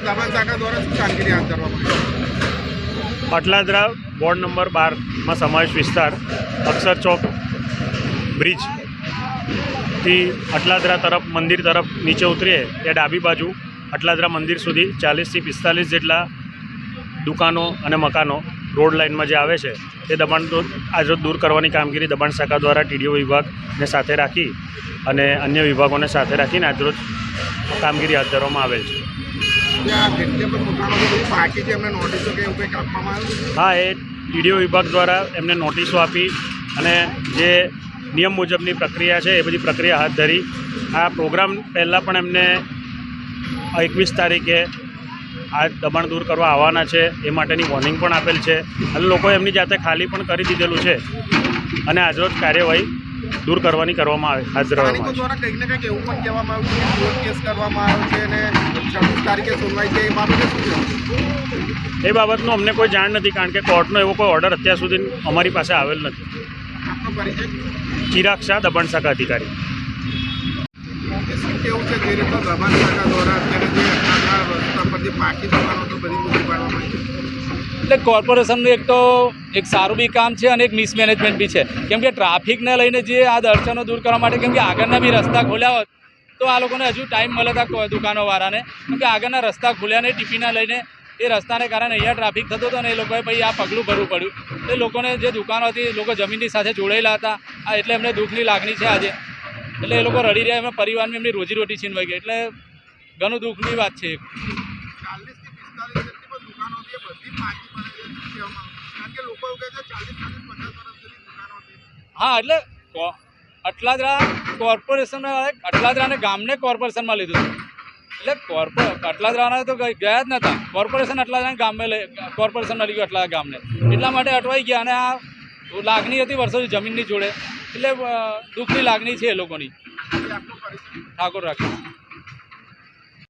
દબાણ શાખા દ્વારા શું કામગીરી હાથ ધરવામાં આવી? વોર્ડ નંબર બારમાં સમાવેશ વિસ્તાર, અક્ષર ચોક, બ્રિજથી અટલાદરા તરફ, મંદિર તરફ નીચે ઉતરીએ એ ડાબી બાજુ અટલાદરા મંદિર સુધી ચાલીસથી પિસ્તાલીસ જેટલા દુકાનો અને મકાનો રોડ લાઇનમાં જે આવે છે તે દબાણ આજરોજ દૂર કરવાની કામગીરી દબાણ શાખા દ્વારા ટીડીઓ વિભાગને સાથે રાખી અને અન્ય વિભાગોને સાથે રાખીને આજરોજ કામગીરી હાથ ધરવામાં આવેલ છે. ત્યાં જેટલે પણ દુકાનો છે બધી બાકી છે એમને નોટિસો કે એવું કંઈક આપવામાં આવ્યું હા એ ટીડીઓ વિભાગ દ્વારા એમને નોટિસો આપી અને જે નિયમ મુજબની પ્રક્રિયા છે એ બધી પ્રક્રિયા હાથ ધરી. આ પ્રોગ્રામ પહેલાં પણ એમને એકવીસ તારીખે આ દબાણ દૂર કરવા આવવાના છે એ માટેની વોર્નિંગ પણ આપેલ છે. અને લોકોએ એમની જાતે ખાલી પણ કરી દીધેલું છે અને આજરોજ કાર્યવાહી દૂર કરવાની કરવામાં આવે હાથ ધરવામાં આવે છે. તારીખે સુનવાઈ છે એ બાબતે શું એ બાબતનું અમને કોઈ જાણ નથી કારણ કે કોર્ટનો એવો કોઈ ઓર્ડર અત્યાર સુધી અમારી પાસે આવેલ નથી. આપનો પરિચય? ચિરાગ શાહ દબાણ શાખા અધિકારી. કેવું છે જે રીતના દબાણ શાખા દ્વારા અત્યારે જે રસ્તા પર જે પાકી દુકાનો તો બધી પૂરી પાડવામાં એટલે કોર્પોરેશનનું એક તો એક સારું બી કામ છે અને એક મિસમેનેજમેન્ટ બી છે. કેમ કે ટ્રાફિકને લઈને જે આ દર્શનો દૂર કરવા માટે કેમ કે આગળના બી રસ્તા ખોલ્યા હોત તો આ લોકોને હજુ ટાઈમ મળે હતા દુકાનોવાળાને. કેમ કે આગળના રસ્તા ખુલ્યા નહીં ટીપીના લઈને એ રસ્તાને કારણે અહીંયા ટ્રાફિક થતો હતો ને એ લોકોએ પછી આ પગલું ભરવું પડ્યું. એ લોકોને જે દુકાનો હતી લોકો જમીનની સાથે જોડાયેલા હતા આ એટલે એમને દુઃખની લાગણી છે આજે. એટલે એ લોકો રડી રહ્યા એમના પરિવારને એમની રોજીરોટી છીનવાઈ ગઈ. એટલે ઘણું દુઃખની વાત છે હા એટલે અટલાદરા કોર્પોરેશન અટલાદરાને ગામને કોર્પોરેશનમાં લીધું એટલે કોર્પો, અટલાદરાના તો ગયા જ નહોતા કોર્પોરેશન અટલાદરાને ગામે લઈ કોર્પોરેશનમાં લીધું અટલા, ગામને. એટલા માટે અટવાઈ ગયા અને આ લાગણી હતી વર્ષોથી જમીનની જોડે. એટલે દુઃખની લાગણી છે એ લોકોની. ઠાકોર રાખી.